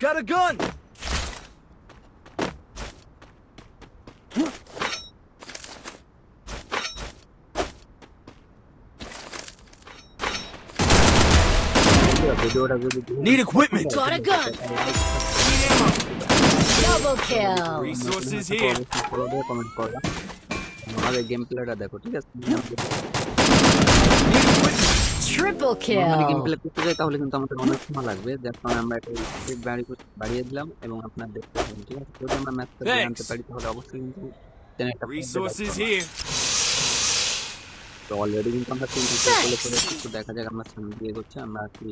Got a gun! ভিডিওটা যদি Need equipment! Got a gun. Double kill. Resources here! Comment করো আমাদের game প্লেটা দেখো ঠিক আছে Triple game kill. Play করতে যাই তাহলে কিন্তু আমাদের অনেক সময় লাগবে যার কারণে আমরা একটা স্পিড বাড়ি বাড়িয়ে দিলাম এবং আপনার দেখতে পাবেন ঠিক আছে যদি আমরা ম্যাচটা. জানতে পারি তাহলে অবশ্যই কিন্তু চ্যানেলটা Resources here! তো অলরেডি কিন্তু আমরা তিনটে কিল করে ফেলেছি তো দেখা যাক আমরা সামনে দিয়ে এগোচ্ছি আমরা কি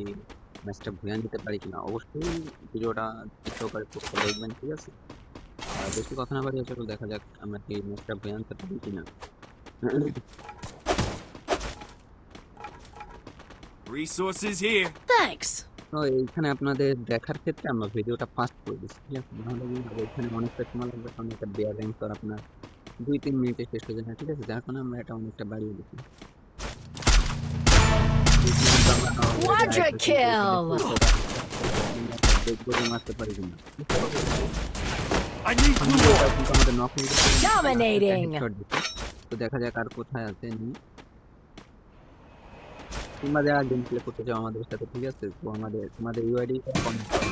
ম্যাচটা ভুয়া নিতে পারি কিনা অবশ্যই ভিডিওটা সহকারে পুরো দেখবেন ঠিক আছে আর বেশি কথা না বাড়িয়ে চলো দেখা যাক আমরা কি ম্যাচটা ভুয়া আনতে পারি কিনা Resources here! Thanks. তো এইখানে আপনাদের দেখার ক্ষেত্রে আমরা ভিডিওটা ফাস্ট করে দিচ্ছি ঠিক আছে নাহলে কিন্তু এখানে অনেকটা সময় লাগবে কারণ একটা বেয়ার র্যাঙ্ক তো আপনার দুই তিন মিনিটে শেষ হয়ে যায় ঠিক আছে যার কারণে আমরা এটা অনেকটা বাড়িয়ে দিচ্ছি Quadra kill! Dominating. তো দেখা যাক আর কোথায় আছে নি তোমরা যারা গেম প্লে করতে চাও আমাদের সাথে ঠিক আছে তো আমাদের তোমাদের UID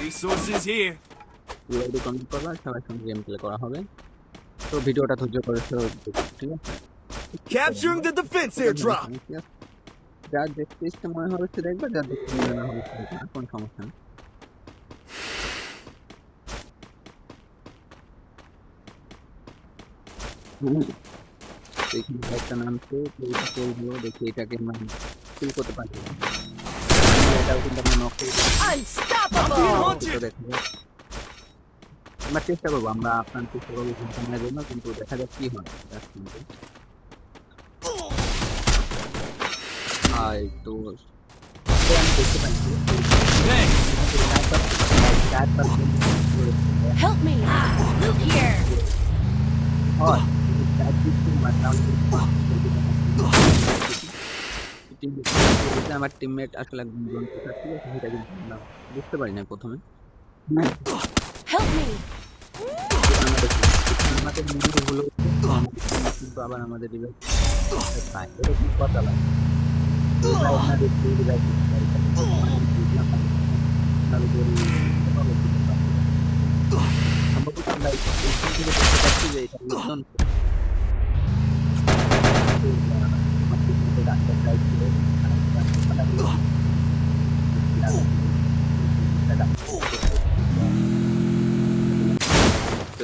Resources here! UID comment করবা সবার সঙ্গে গেম প্লে করা হবে তো ভিডিওটা ধৈর্য করে দেখো, ঠিক আছে the defense airdrop! ঠিক আছে? যা দেখতে ইচ্ছে মনে হবে সে দেখবে যা দেখতে মনে না হবে না, কোনো সমস্যা। তো এখানে একটা নামছে দেখি এটাকে মানে ফিল করতে পারি এটাও কিন্তু আমরা নক। আমরা চেষ্টা করব আমরা আপনার চেষ্টা করব মারার জন্য কিন্তু দেখা যাক কি হয়। আর তো দেখতে পাচ্ছি আমার টিমমেট আসলে বুঝতে পারি না প্রথমে. আমাদের হলো কিন্তু আবার আমাদের কথা লাগে আমরা এই এই থেকে দেখতে পাচ্ছি যে এটা লোকজন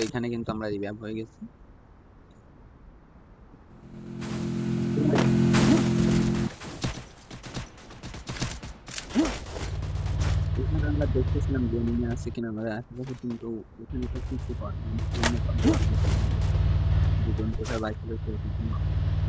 এখানে কিন্তু আমরা রিভ্যাপ হয়ে গেছি এখানে আমরা দেখতেছিলাম এ আছে কিনা আমাদের আশেপাশে কিন্তু এখানে কিছু করে না। অন্য কাউকে দুজন কোথায় বাইক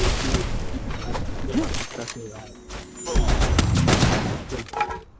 Thank you.